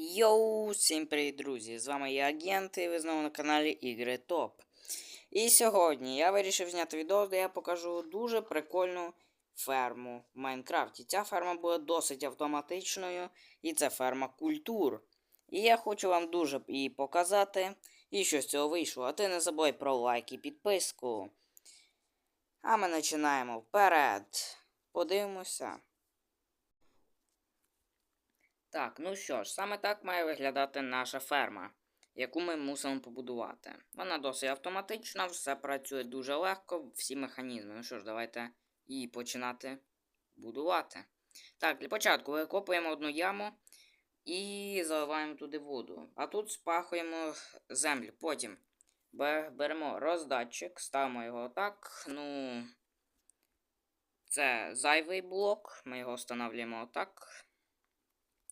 Йоу, всім привіт, друзі! З вами я Агент, і ви знову на каналі Ігри Топ. І сьогодні я вирішив зняти відео, де я покажу дуже прикольну ферму в Майнкрафті. Ця ферма буде досить автоматичною, і це ферма культур. І я хочу вам дуже її показати, і що з цього вийшло. А ти не забудь про лайк і підписку. А ми починаємо вперед. Подивимося. Так, ну що ж, саме так має виглядати наша ферма, яку ми мусимо побудувати. Вона досить автоматична, все працює дуже легко, всі механізми. Ну що ж, давайте її починати будувати. Так, для початку викопуємо одну яму і заливаємо туди воду. А тут спахуємо землю. Потім беремо роздатчик, ставимо його отак. Ну, це зайвий блок, ми його встановлюємо отак.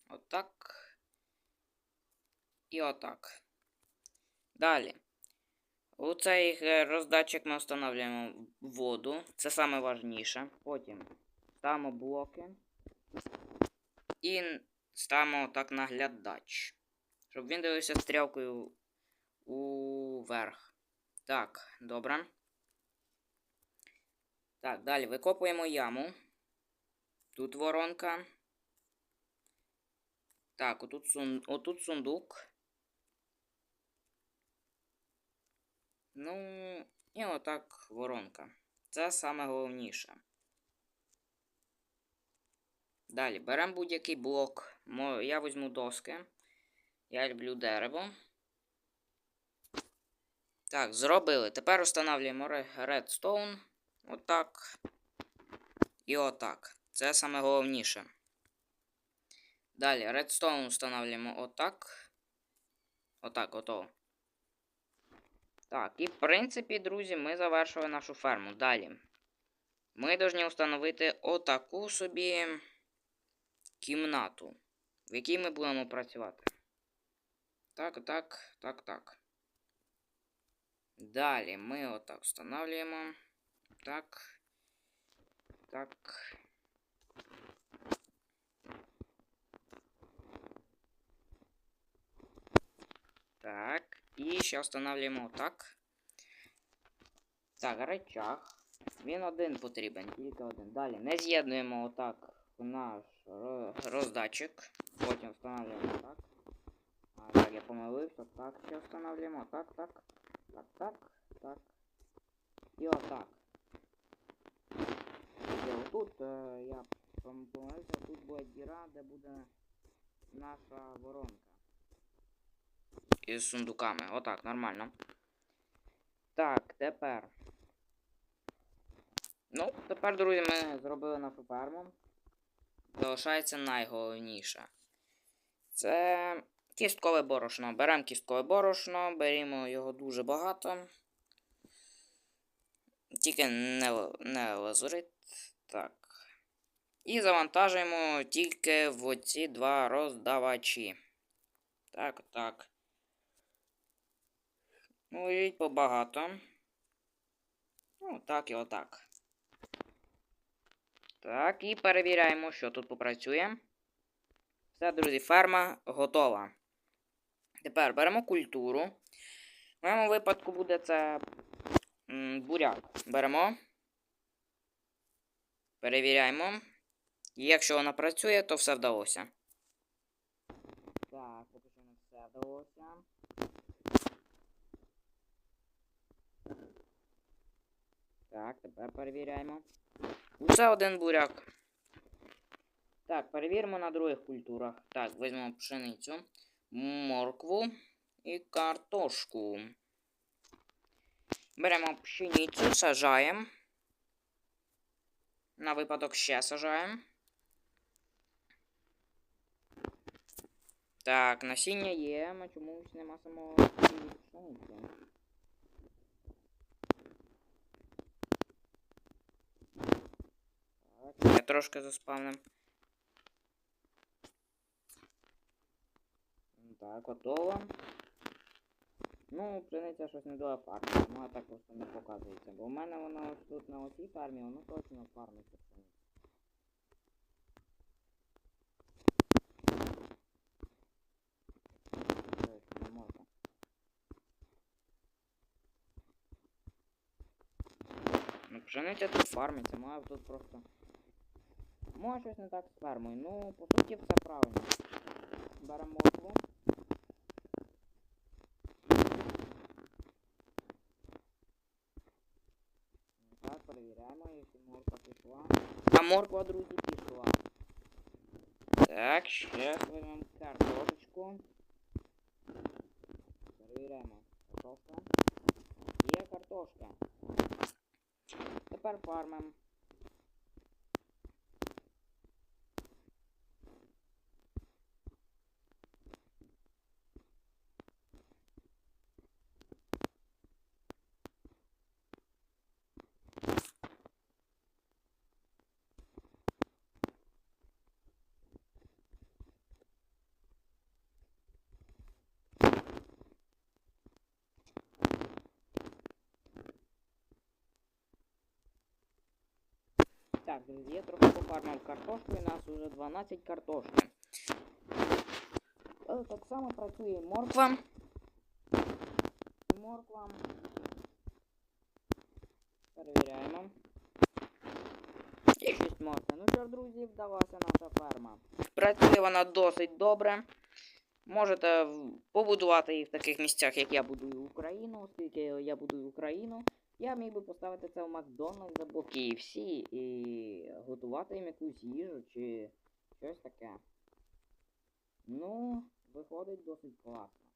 Отак. І отак. Далі. У цей роздатчик ми встановлюємо воду. Це саме важніше. Потім ставимо блоки. І ставимо так наглядач. Щоб він дивився стрілкою уверх. Так, добре. Так, далі викопуємо яму. Тут воронка. Так, отут, отут сундук. Ну, і отак воронка. Це саме головніше. Далі беремо будь-який блок. Я візьму доски. Я люблю дерево. Так, зробили. Тепер встановлюємо редстоун. Отак. І отак. Це саме головніше. Далі редстоун встановлюємо отак. Отак, готово. Так, і в принципі, друзі, ми завершили нашу ферму. Далі. Ми повинні встановити отаку собі кімнату, в якій ми будемо працювати. Так, так, так, так. Далі ми отак встановлюємо. Так. Так. Так. ще встановлюємо так. Так, речах. Він один потрібен, тільки один. Далі не з'єднуємо отак наш роздатчик. Потім встановлюємо так. А, так, я помилився. Так, ще встановлюємо. Так, так. Так, так, так. І отак. І отут е, я помилився, тут буде діра, де буде наша воронка Із сундуками. Отак, нормально. Так, тепер. Ну, тепер, друзі, ми зробили нашу ферму. Залишається найголовніше. Це кісткове борошно. Беремо кісткове борошно, беремо його дуже багато. Тільки не не лазурит. Так. І завантажуємо тільки в оці два роздавачі. Так, так. Ну, і побагато. Ну, так і отак. Так, і перевіряємо, що тут попрацює. Все, друзі, ферма готова. Тепер беремо культуру. В моєму випадку буде це буряк. Беремо. Перевіряємо. І якщо вона працює, то все вдалося. Так, поки що не все вдалося. Так, тепер перевіряємо. Усе один буряк. Так, перевіримо на других культурах. Так, візьмемо пшеницю, моркву і картошку. Беремо пшеницю, сажаємо. На випадок ще сажаємо. Так, насіння є, а чомусь нема самого пшениці. трошки заспавним. Так, готово. Ну, приниця щось не до фармі, ну а так просто не показується. Бо в мене воно ось тут на оцій фармі, воно точно фармиться. Ну, пшениця тут фармиться, має тут просто... Може щось не так з фермою. Ну, по суті, все правильно. Беремо моркву. Так, перевіряємо, якщо морква пішла. А морква, друзі, пішла. Так, ще візьмемо картошечку. Перевіряємо. Картошка. Є картошка. Тепер фармим. Так, друзі, я трохи пофармив картошку, і нас уже 12 картошки. Е, Так само працює морква. Морква. Перевіряємо. І 6 моркви. Ну що друзі, вдалася наша ферма. Працює вона досить добре. Можете побудувати її в таких місцях, як я будую Україну, оскільки я будую Україну. Я міг би поставити це в Макдональдс або KFC і готувати їм якусь їжу чи щось таке. Ну, виходить досить класно.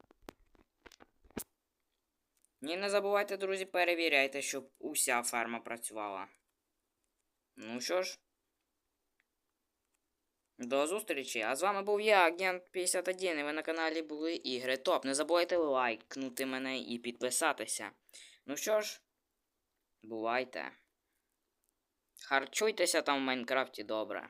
І не забувайте, друзі, перевіряйте, щоб уся ферма працювала. Ну що ж. До зустрічі! А з вами був я, агент 51, і ви на каналі були Ігри Топ. Не забувайте лайкнути мене і підписатися. Ну що ж, бувайте. Харчуйтеся там в Майнкрафті добре.